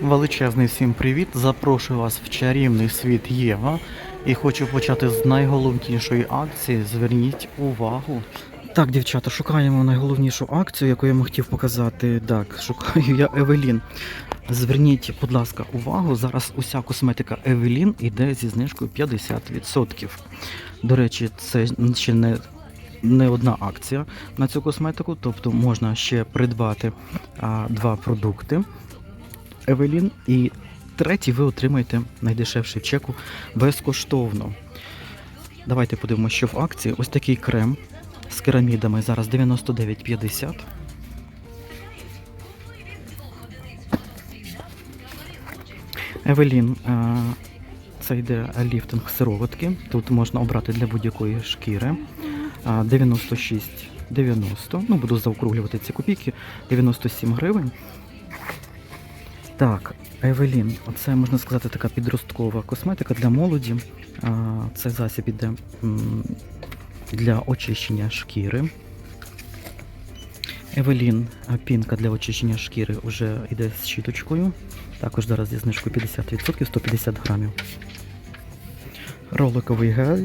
Величезний всім привіт! Запрошую вас в чарівний світ Єва і хочу почати з найголовнішої акції. Зверніть увагу. Так, дівчата, шукаємо найголовнішу акцію, яку я вам хотів показати. Так, шукаю я Евелін. Зверніть, будь ласка, увагу. Зараз уся косметика Евелін йде зі знижкою 50%. До речі, це ще не, не одна акція на цю косметику, тобто можна ще придбати а, два продукти. Евелін. І третій ви отримаєте найдешевший чеку безкоштовно. Давайте подивимося, що в акції. Ось такий крем з керамідами зараз 99,50. Евелін. е, Це йде ліфтинг сироватки. Тут можна обрати для будь-якої шкіри. 96,90. Ну, буду заокруглювати ці копійки. 97 гривень. Так, Евелін, це можна сказати така підросткова косметика для молоді. А, Це засіб іде для очищення шкіри. Евелін пінка для очищення шкіри вже йде з щіточкою. Також зараз зі знижкою 50%, 150 грамів. Роликовий гель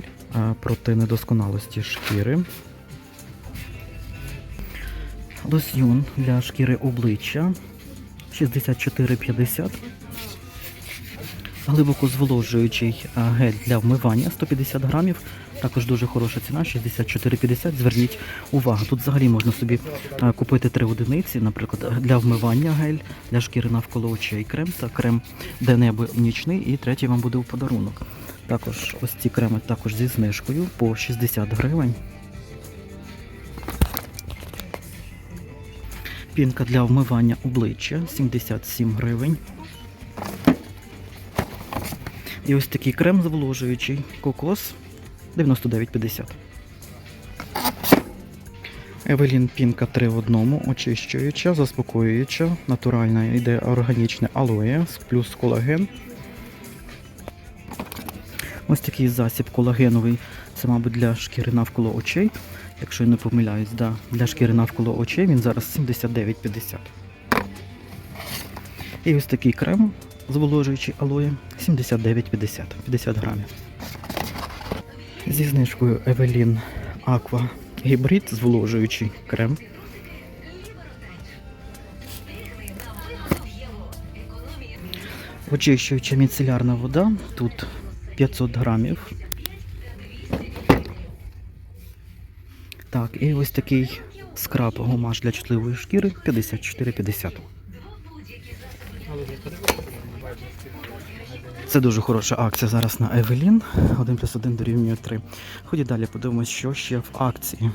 проти недосконалості шкіри. Лосьйон для шкіри обличчя 64,50. Глибоко зволожуючий гель для вмивання 150 грамів. Також дуже хороша ціна 64,50. Зверніть увагу, тут взагалі можна собі купити три одиниці, наприклад, для вмивання гель, для шкіри навколо очей крем та крем де-небо нічний, і третій вам буде у подарунок. Також ось ці креми також зі знижкою по 60 гривень. Пінка для вмивання обличчя 77 гривень. І ось такий крем зволожуючий кокос 99,50. Евелін Пінка 3 в одному, очищуюча, заспокоююча, натуральна йде органічне алоє плюс колаген. Ось такий засіб колагеновий. Це, мабуть, для шкіри навколо очей. Якщо я не помиляюсь, да, для шкіри навколо очей він зараз 79,50. І ось такий крем зволожуючий алоє 79,50, 50 грамів. Зі знижкою Evelyn Aqua гібрид зволожуючий крем. Очищуюча міцелярна вода. Тут 500 грамів. Так, і ось такий скраб гумаш для чутливої шкіри 54,50. Це дуже хороша акція зараз на Евелін. 1 плюс 1 дорівнює 3. Ходіть далі, подивимось, що ще в акції.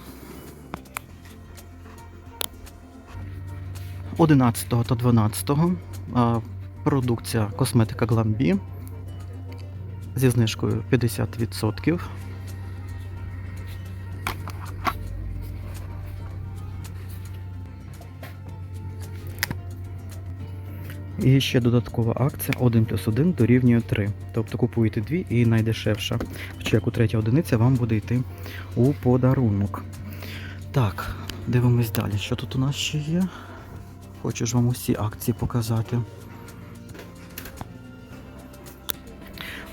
11 та 12 продукція косметика Glambi зі знижкою 50%. І ще додаткова акція 1 плюс 1 дорівнює 3. Тобто купуєте дві і найдешевша в чеку третя одиниця вам буде йти у подарунок. Так, дивимось далі. Що тут у нас ще є? Хочу ж вам усі акції показати.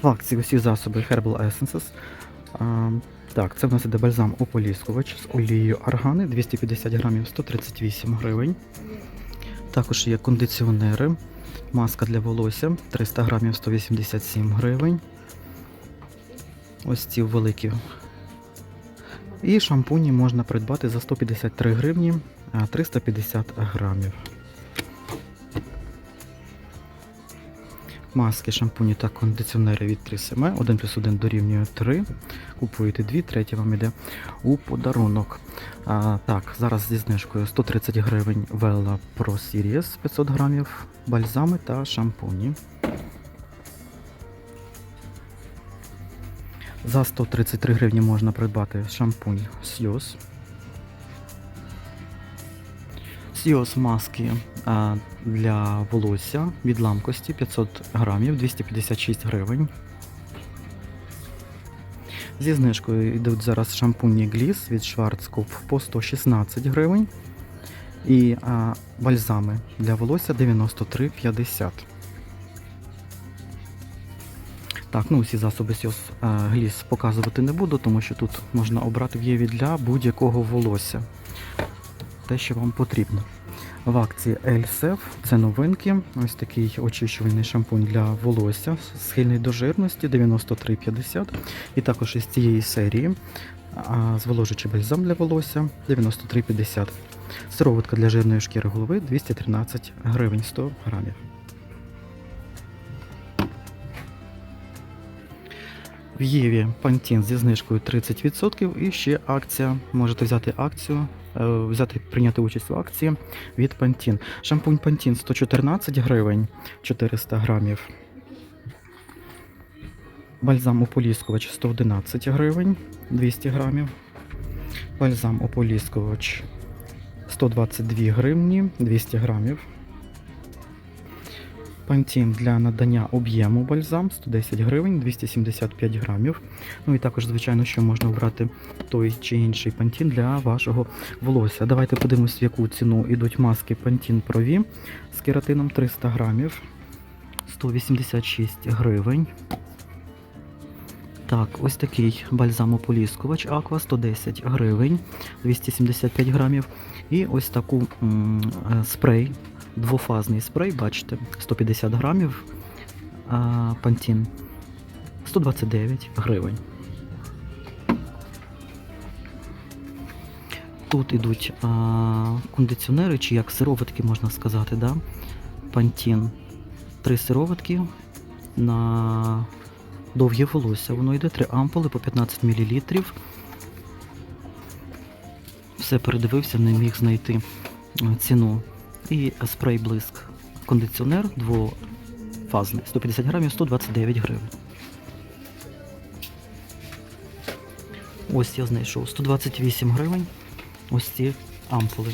В акції усі засоби Herbal Essences. А, так, це в нас іде бальзам ополіскувач з олією аргани 250 грамів 138 гривень. Також є кондиціонери. Маска для волосся 300 грамів 187 гривень. Ось ці великі. І шампуні можна придбати за 153 гривні 350 грамів. Маски, шампуні та кондиціонери від 3SM. 1 плюс 1 дорівнює 3. Купуєте 2, третя вам йде у подарунок. А, так, зараз зі знижкою 130 гривень Vella Pro Series 500 грамів, бальзами та шампуні. За 133 гривні можна придбати шампунь Сйоз. Сйоз маски для волосся від ламкості 500 грамів, 256 гривень. Зі знижкою йдуть зараз шампуні Гліс від Schwarzkopf по 116 гривень. І а, бальзами для волосся 93,50. Так, ну усі засоби Сіос е, Гліс показувати не буду, тому що тут можна обрати в Єві для будь-якого волосся. Те, що вам потрібно. В акції Ельсеф це новинки. Ось такий очищувальний шампунь для волосся, схильний до жирності 93,50. І також із цієї серії зволожуючий бальзам для волосся 93,50. Сироватка для жирної шкіри голови 213 гривень 100 грамів. В Єві Пантін зі знижкою 30% і ще акція. Можете взяти акцію, взяти, прийняти участь в акції від Пантін. Шампунь Пантін 114 гривень 400 грамів. Бальзам ополіскувач 111 гривень 200 грамів. Бальзам ополіскувач 122 гривні 200 грамів. Пантін для надання об'єму бальзам 110 гривень 275 грамів. Ну і також, звичайно, що можна обрати той чи інший пантін для вашого волосся. Давайте подивимось, в яку ціну йдуть маски Пантін Прові з кератином 300 грамів 186 гривень. Так, ось такий бальзамополіскувач Аква 110 гривень 275 грамів. І ось таку е, спрей, двофазний спрей, бачите, 150 грамів Пантін 129 гривень. Тут ідуть а, кондиціонери, чи як сироватки, можна сказати, да? Пантін. Три сироватки на довге волосся. Воно йде три ампули по 15 мл. Все передивився, не міг знайти е, ціну. І спрей блиск. Кондиціонер двофазний. 150 грамів 129 гривень. Ось я знайшов 128 гривень. Ось ці ампули.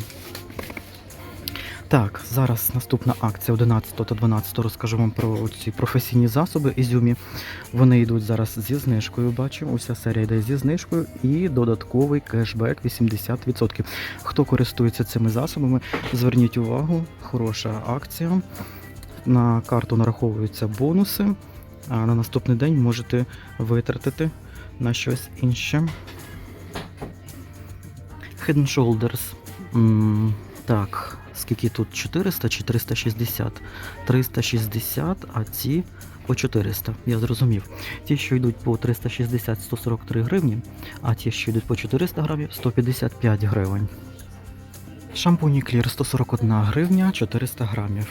Так, зараз наступна акція 11 та 12 розкажу вам про ці професійні засоби Ізюмі. Вони йдуть зараз зі знижкою, бачимо. Уся серія йде зі знижкою і додатковий кешбек 80%. Хто користується цими засобами, зверніть увагу, хороша акція. На карту нараховуються бонуси, а на наступний день можете витратити на щось інше. And Shoulders. Так, скільки тут? 400 чи 360? 360, а ці по 400, я зрозумів. Ті, що йдуть по 360 143 гривні, а ті, що йдуть по 400 грамів, 155 гривень. Шампуні Клір 141 гривня 400 грамів.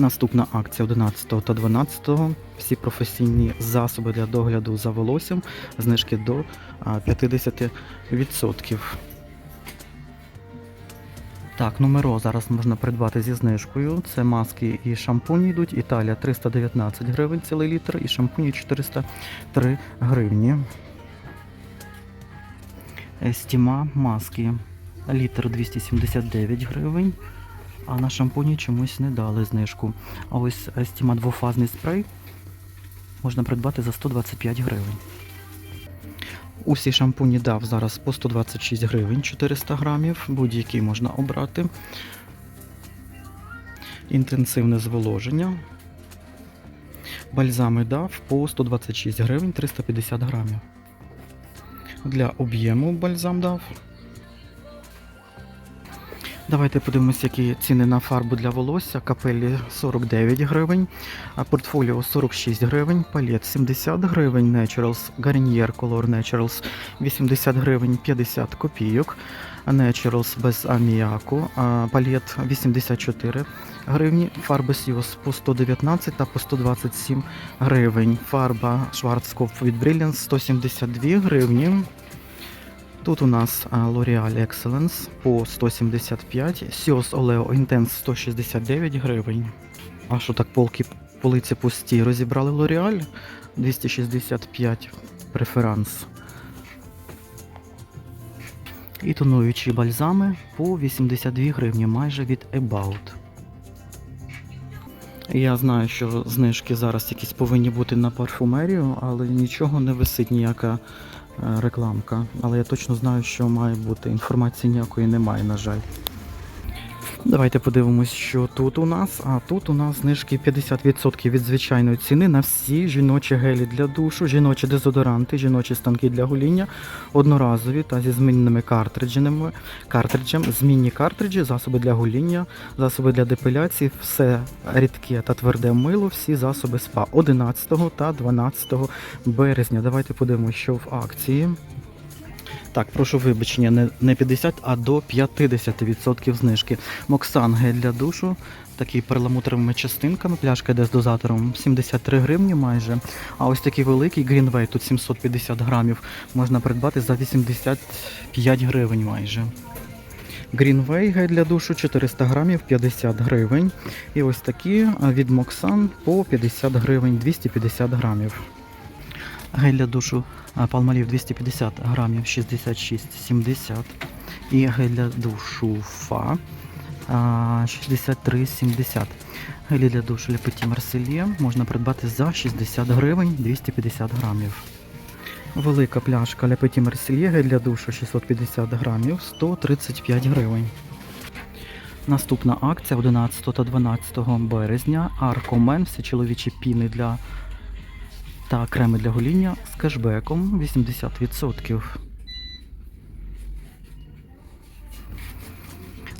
Наступна акція 11 та 12. Всі професійні засоби для догляду за волоссям, знижки до 50%. Так, номеро зараз можна придбати зі знижкою. Це маски і шампуні йдуть. Італія 319 гривень цілий літр і шампуні 403 гривні. Естіма маски. Літр 279 гривень. А на шампуні чомусь не дали знижку. А ось Естіма двофазний спрей можна придбати за 125 гривень. Усі шампуні дав зараз по 126 гривень 400 грамів. Будь-який можна обрати. Інтенсивне зволоження. Бальзами дав по 126 гривень 350 грамів. Для об'єму бальзам дав. Давайте подивимося, які ціни на фарбу для волосся. Капелі 49 гривень, портфоліо 46 гривень, палет 70 гривень, Naturals, Garnier Color Naturals 80 гривень 50 копійок, Naturals без аміаку, палет 84 гривні, фарби Сіос по 119 та по 127 гривень. Фарба Schwarzkopf від Brilliance 172 гривні. Тут у нас а, L'Oreal Excellence по 175, Sios Oleo Intense 169 гривень. А що так полки полиці пусті? Розібрали L'Oreal 265 преферанс. І тонуючі бальзами по 82 гривні, майже від About. Я знаю, що знижки зараз якісь повинні бути на парфумерію, але нічого не висить ніяка е, рекламка. Але я точно знаю, що має бути. Інформації ніякої немає, на жаль. Давайте подивимось, що тут у нас. А тут у нас знижки 50% від звичайної ціни на всі жіночі гелі для душу, жіночі дезодоранти, жіночі станки для гоління, одноразові та зі змінними картриджами, картриджем, змінні картриджі, засоби для гоління, засоби для депиляції, все рідке та тверде мило, всі засоби СПА 11 та 12 березня. Давайте подивимося, що в акції. Так, прошу вибачення, не, не 50, а до 50% знижки. Моксан гель для душу, такий перламутровими частинками, пляшка йде з дозатором 73 гривні майже. А ось такий великий Greenway, тут 750 грамів, можна придбати за 85 гривень майже. Greenway гель для душу 400 грамів 50 гривень. І ось такі від Моксан по 50 гривень 250 грамів. Гель для душу Palmolive 250 грамів 66,70. І гель для душу Фа а, 63,70. Гелі для душу Le Petit можна придбати за 60 гривень 250 грамів. Велика пляшка Petit Marseillais гель для душу 650 грамів 135 гривень. Наступна акція 11 та 12 березня. Аркомен, всі чоловічі піни для та креми для гоління з кешбеком 80%.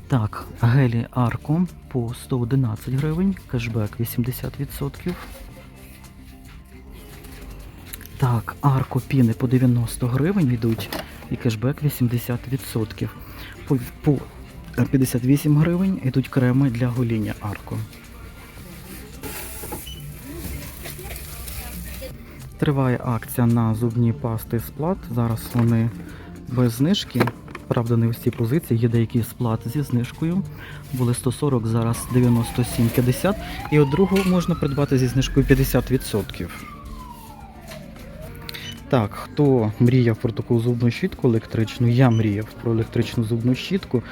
Так, гелі Арко по 111 гривень, кешбек 80%. Так, Арко піни по 90 гривень йдуть і кешбек 80%. По, по 58 гривень йдуть креми для гоління Арко. Триває акція на зубні пасти сплат. Зараз вони без знижки. Правда, не всі позиції, є деякі сплат зі знижкою. Були 140, зараз 97,50. І от другу можна придбати зі знижкою 50%. Так, хто мріяв про таку зубну щітку електричну, я мріяв про електричну зубну щітку.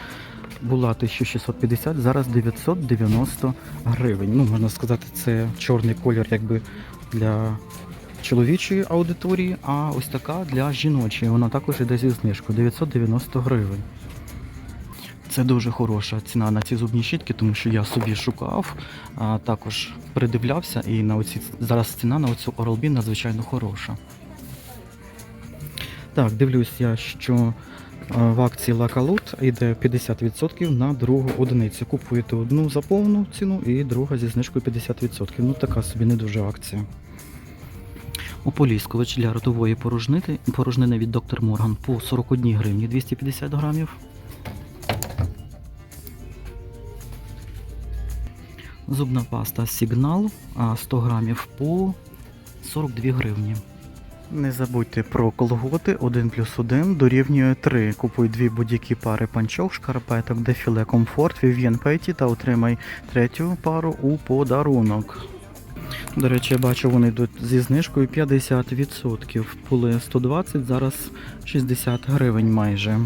Була 1650, зараз 990 гривень. Ну, можна сказати, це чорний колір якби для чоловічої аудиторії, а ось така для жіночої. Вона також йде зі знижкою 990 гривень. Це дуже хороша ціна на ці зубні щітки, тому що я собі шукав, а також придивлявся, і на оці зараз ціна на оцю Oral-B надзвичайно хороша. Так, дивлюсь я, що в акції Лакалут йде 50% на другу одиницю. Купуєте одну за повну ціну і друга зі знижкою 50%. Ну така собі не дуже акція. Ополіскувач для ротової порожнити, порожнини від Dr. Morgan по 41 гривні 250 грамів. Зубна паста Сигнал 100 грамів по 42 гривні. Не забудьте про колготи 1 плюс 1 дорівнює 3. Купуй дві будь-які пари панчох, шкарпеток, дефіле комфорт, Vivien Петі та отримай третю пару у подарунок. До речі, я бачу, вони йдуть зі знижкою 50%. Були 120, зараз 60 гривень майже.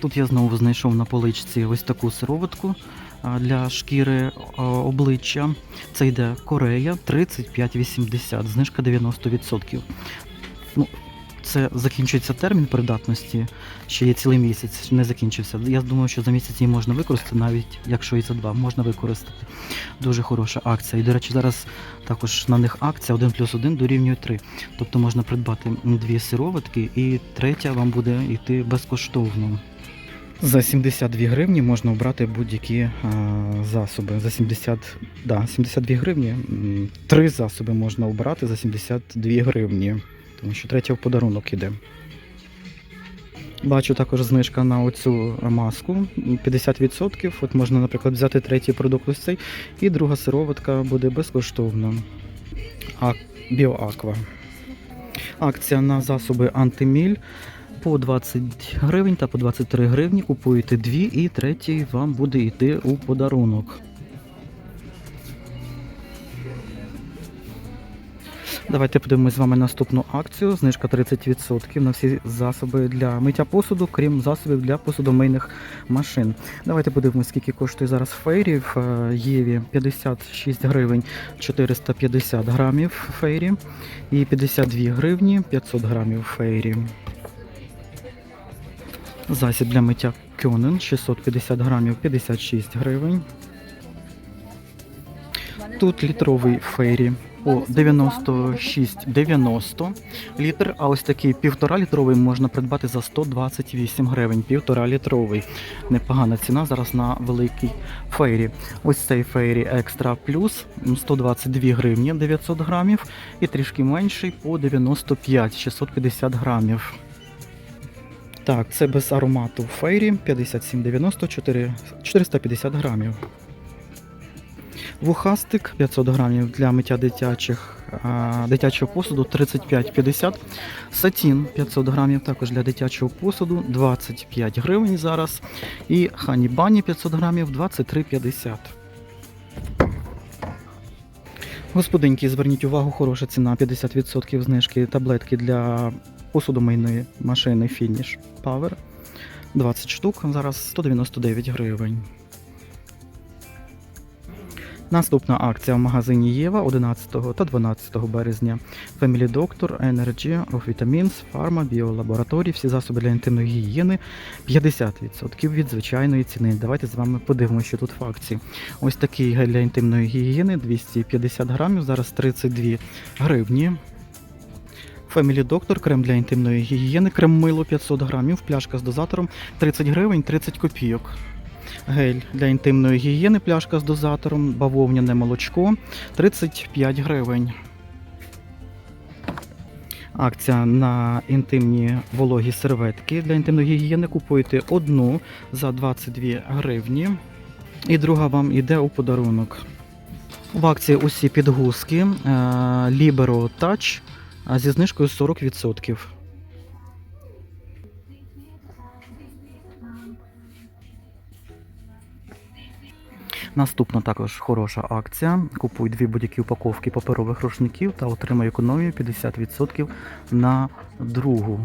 Тут я знову знайшов на поличці ось таку сироватку для шкіри обличчя. Це йде Корея 35,80, знижка 90%. Ну, це закінчується термін придатності, ще є цілий місяць, не закінчився. Я думаю, що за місяць її можна використати, навіть якщо і за два, можна використати. Дуже хороша акція. І, до речі, зараз також на них акція 1 плюс 1 дорівнює 3. Тобто можна придбати дві сироватки і третя вам буде йти безкоштовно. За 72 гривні можна обрати будь-які а, засоби. За 70, да, 72 гривні. Три засоби можна обрати за 72 гривні. Тому що третя в подарунок іде. Бачу також знижка на оцю маску 50%. От можна, наприклад, взяти третій продукт ось цей, і друга сироватка буде безкоштовна. А, Біоаква. Акція на засоби антиміль по 20 гривень та по 23 гривні. Купуєте дві і третій вам буде йти у подарунок. Давайте подивимось з вами наступну акцію. Знижка 30% на всі засоби для миття посуду, крім засобів для посудомийних машин. Давайте подивимось, скільки коштує зараз фейрі в е, Єві 56 гривень 450 грамів фейрі і 52 гривні 500 грамів фейрі. Засіб для миття Кьонен 650 грамів 56 гривень. Тут літровий фейрі по 96,90 літр, а ось такий півтора літровий можна придбати за 128 гривень. Півтора літровий. Непогана ціна зараз на великий фейрі. Ось цей фейрі екстра плюс 122 гривні 900 грамів і трішки менший по 95 650 грамів. Так, це без аромату фейрі 57,90 4 450 грамів. Вухастик 500 грамів для миття дитячих, дитячого посуду 35,50. Сатін 500 грамів також для дитячого посуду 25 гривень зараз. І хані бані 500 грамів 23,50. Господинки, зверніть увагу, хороша ціна 50% знижки таблетки для посудомийної машини Finish Power. 20 штук, зараз 199 гривень. Наступна акція в магазині Єва 11 та 12 березня. Family Doctor, Energy, of Vitamins, Pharma, біолабораторії, всі засоби для інтимної гігієни 50% від звичайної ціни. Давайте з вами подивимося, що тут в акції. Ось такий гель для інтимної гігієни 250 грамів, зараз 32 гривні. Family Doctor, крем для інтимної гігієни, крем мило 500 грамів, пляшка з дозатором 30 гривень 30 копійок. Гель для інтимної гігієни, пляшка з дозатором, бавовняне молочко 35 гривень. Акція на інтимні вологі серветки для інтимної гігієни. Купуєте одну за 22 гривні, і друга вам йде у подарунок. В акції усі підгузки е, Libero Touch зі знижкою 40%. Наступна також хороша акція. Купуй дві будь-які упаковки паперових рушників та отримай економію 50% на другу.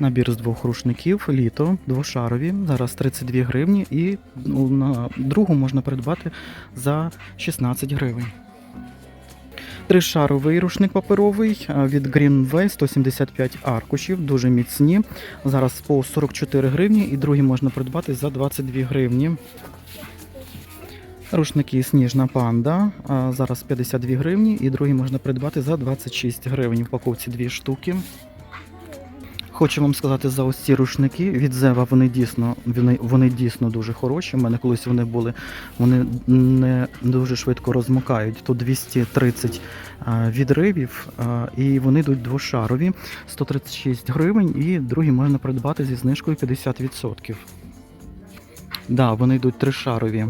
Набір з двох рушників, літо, двошарові, зараз 32 гривні і ну, на другу можна придбати за 16 гривень. Тришаровий рушник паперовий від Greenway 175 аркушів, дуже міцні. Зараз по 44 гривні і другі можна придбати за 22 гривні. Рушники Сніжна панда. Зараз 52 гривні і другі можна придбати за 26 гривень. В упаковці дві штуки. Хочу вам сказати за ось ці рушники від Зева вони дійсно, вони, вони дійсно дуже хороші. У мене колись вони були, вони не дуже швидко розмокають. Тут 230 а, відривів, і вони йдуть двошарові, 136 гривень, і другі можна придбати зі знижкою 50%. Да, вони йдуть тришарові.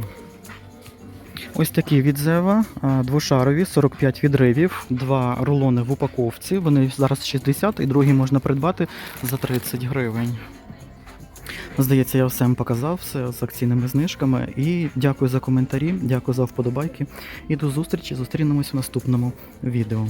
Ось такі від Зева, двошарові, 45 відривів, два рулони в упаковці. Вони зараз 60 і другі можна придбати за 30 гривень. Здається, я всім показав все з акційними знижками. І дякую за коментарі, дякую за вподобайки. І до зустрічі. Зустрінемось в наступному відео.